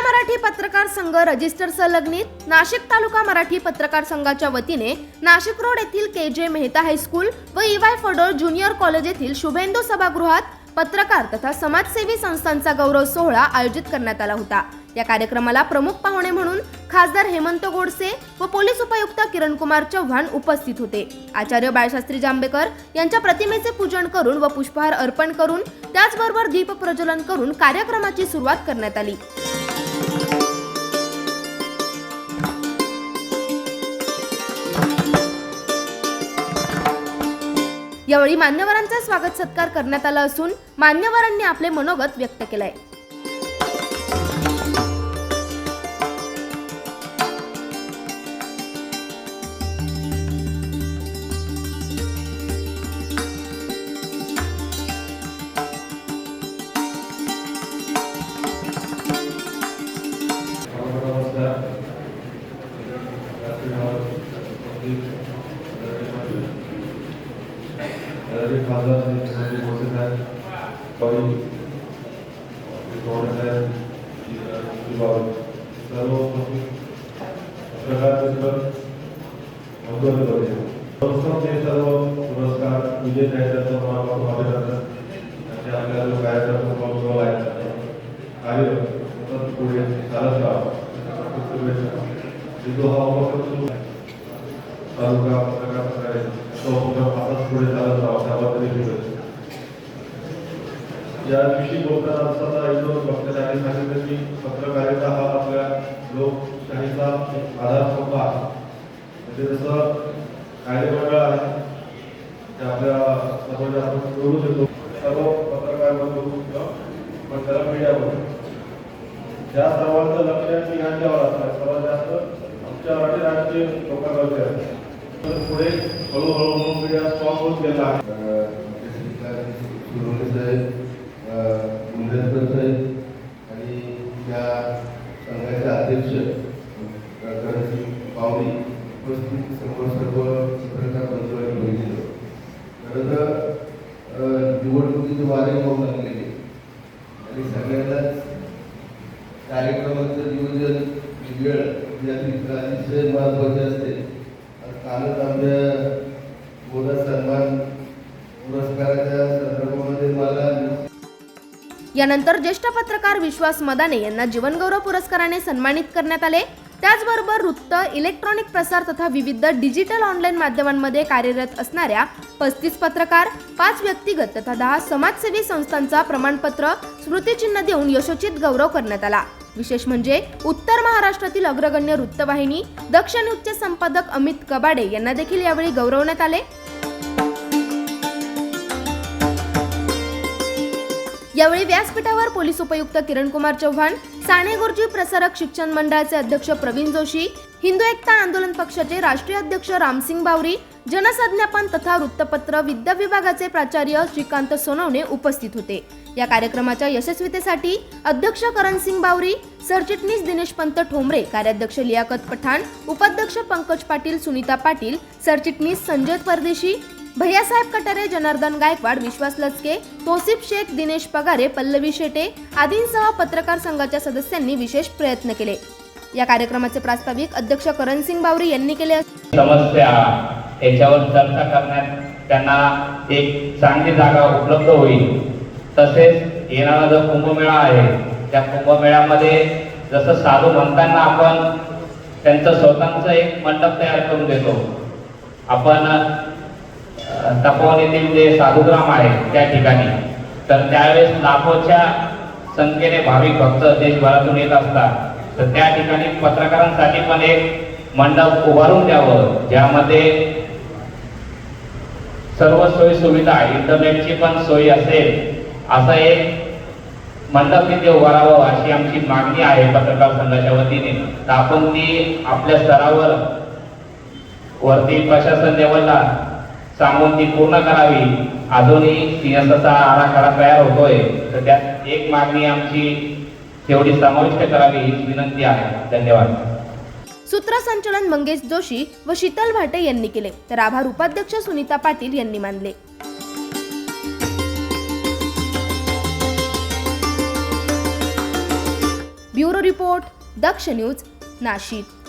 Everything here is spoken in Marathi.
जिल्हा मराठी पत्रकार संघ रजिस्टर संलग्नित नाशिक तालुका मराठी पत्रकार संघाच्या वतीने नाशिक रोड येथील K J Mehta high school व E Y Phadol junior college येथील शुभेंदू सभागृहात पत्रकार तथा समाजसेवी संस्थांचा गौरव सोहळा आयोजित करण्यात आला होता. या कार्यक्रमाला प्रमुख पाहुणे म्हणून खासदार हेमंत गोडसे व पोलीस उपायुक्त किरण कुमार चव्हाण उपस्थित होते. आचार्य बाळशास्त्री जांभेकर यांच्या प्रतिमेचे पूजन करून व पुष्पहार अर्पण करून त्याचबरोबर दीप प्रज्वलन करून कार्यक्रमाची सुरुवात करण्यात आली. यावेळी मान्यवरांचा स्वागत सत्कार करण्यात आला असून मान्यवरांनी आपले मनोगत व्यक्त केलंय. खासदार श्री मोसे साहेब पवी गौडे साहेब बाबू सर्व प्रकार महत्त्वाचे होते संस्थांचे सर्व पुरस्कार विजय साहित्याचं मनापासून अभिनंदन त्यांचे आपल्या जो कार्यक्रम महत्त्व आहे. कार्य सतत पुढे चालत राहावं जो हा उपक्रम सुरू आहे तालुका पत्रकार प्रकारे तो उपक्रम पुढे चालत राहावा त्याबद्दल शुभेच्छा याविषयी बोलताना असताना एकदम वक्त्याने आधी सांगितलं की पत्रकारिता हा आपल्या लोकशाहीचा आधारस्तंभ आहे. म्हणजे जसं कायदेमंडळ आहे ते आपल्या समाजात आपण निवडून येतो सर्व पत्रकार बंधू किंवा पण त्याला मीडिया म्हणतो या सर्वांचं लक्ष निघाल्यावर असणार सर्वात जास्त आमच्या मराठी राजकीय लोकांवरती असतं पुढे हळूहळू हळू मीडिया स्ट्रॉंग होत गेला आहे आणि त्या संघाचे अध्यक्ष डॉक्टर पावरी उपस्थित समोर सर्व पत्रकार बंधूंनी बघितलं खरं तर निवडणुकीचे वारे होऊ लागलेले आणि सगळ्यांनाच कार्यक्रमाचं नियोजन वेळ या अतिशय महत्त्वाचे असते. कालच आमच्या मोदा सन्मान पुरस्काराच्या संदर्भामध्ये मला यानंतर ज्येष्ठ पत्रकार विश्वास मदाने यांना जीवनगौरव पुरस्काराने सन्मानित करण्यात आले. त्याचबरोबर वृत्त इलेक्ट्रॉनिक प्रसार तथा विविध डिजिटल ऑनलाईन माध्यमांमध्ये कार्यरत असणाऱ्या पस्तीस पत्रकार पाच व्यक्तिगत तथा दहा समाजसेवी संस्थांचा प्रमाणपत्र स्मृतिचिन्ह देऊन यशोचित गौरव करण्यात आला. विशेष म्हणजे उत्तर महाराष्ट्रातील अग्रगण्य वृत्तवाहिनी दक्षिण उच्च संपादक अमित कबाडे यांना देखील यावेळी गौरवण्यात आले. यावेळी व्यासपीठावर पोलीस उपयुक्त किरण कुमार चव्हाण साने गुरुजी प्रसारक शिक्षण मंडळाचे अध्यक्ष प्रवीण जोशी हिंदू एकता आंदोलन पक्षाचे राष्ट्रीय अध्यक्ष रामसिंग बावरी जनसंज्ञापन तथा वृत्तपत्र विद्या विभागाचे प्राचार्य श्रीकांत सोनवणे उपस्थित होते. या कार्यक्रमाच्या यशस्वीतेसाठी अध्यक्ष करणसिंग बावरी सरचिटणीस दिनेश पंत ठोंबरे कार्याध्यक्ष लियाकत पठाण उपाध्यक्ष पंकज पाटील सुनीता पाटील सरचिटणीस संजय परदेशी भैयासाहेब कटारे जनार्दन गायकवाड विश्वास लचके तोसिफ शेख दिनेश पगारे पल्लवी शेटे आदींसह पत्रकार संघाच्या सदस्यांनी विशेष प्रयत्न केले. या कार्यक्रमाचे प्रास्ताविक अध्यक्ष करणसिंग बावरी यांनी केले समस्या याच्यावर चर्चा करण्यात त्यांना एक चांगली जागा उपलब्ध होईल. तसेच येणारा जो कुंभमेळा आहे त्या कुंभमेळ्यामध्ये जसं साधू म्हणताना आपण त्यांचं स्वतःचं एक मंडप तयार करून देतो. आपण तपोवन येथील जे साधुग्राम आहे त्या ठिकाणी. तर त्यावेळेस लाखोच्या संख्येने भाविक भक्त देशभरातून येत असतात. तर त्या ठिकाणी पत्रकारांसाठी पण एक मंडप उभारून द्यावं ज्यामध्ये सर्व सोयी सुविधा इंटरनेटची पण सोयी असेल असं एक मंडप तिथे उभारावं अशी आमची मागणी आहे पत्रकार संघाच्या वतीने. तर आपण ती आपल्या स्तरावर वरती प्रशासन लेवलला सांगून ती पूर्ण करावी. अजूनही सिंहसाचा आराखडा तयार होतोय. तर त्यात एक मागणी आमची तेवढी समाविष्ट करावी हीच विनंती आहे. धन्यवाद. सूत्रसंचलन मंगेश जोशी व शीतल भाटे यांनी केले. तर आभार उपाध्यक्ष सुनीता पाटील यांनी मानले. Bureau report Daksh news Nashik.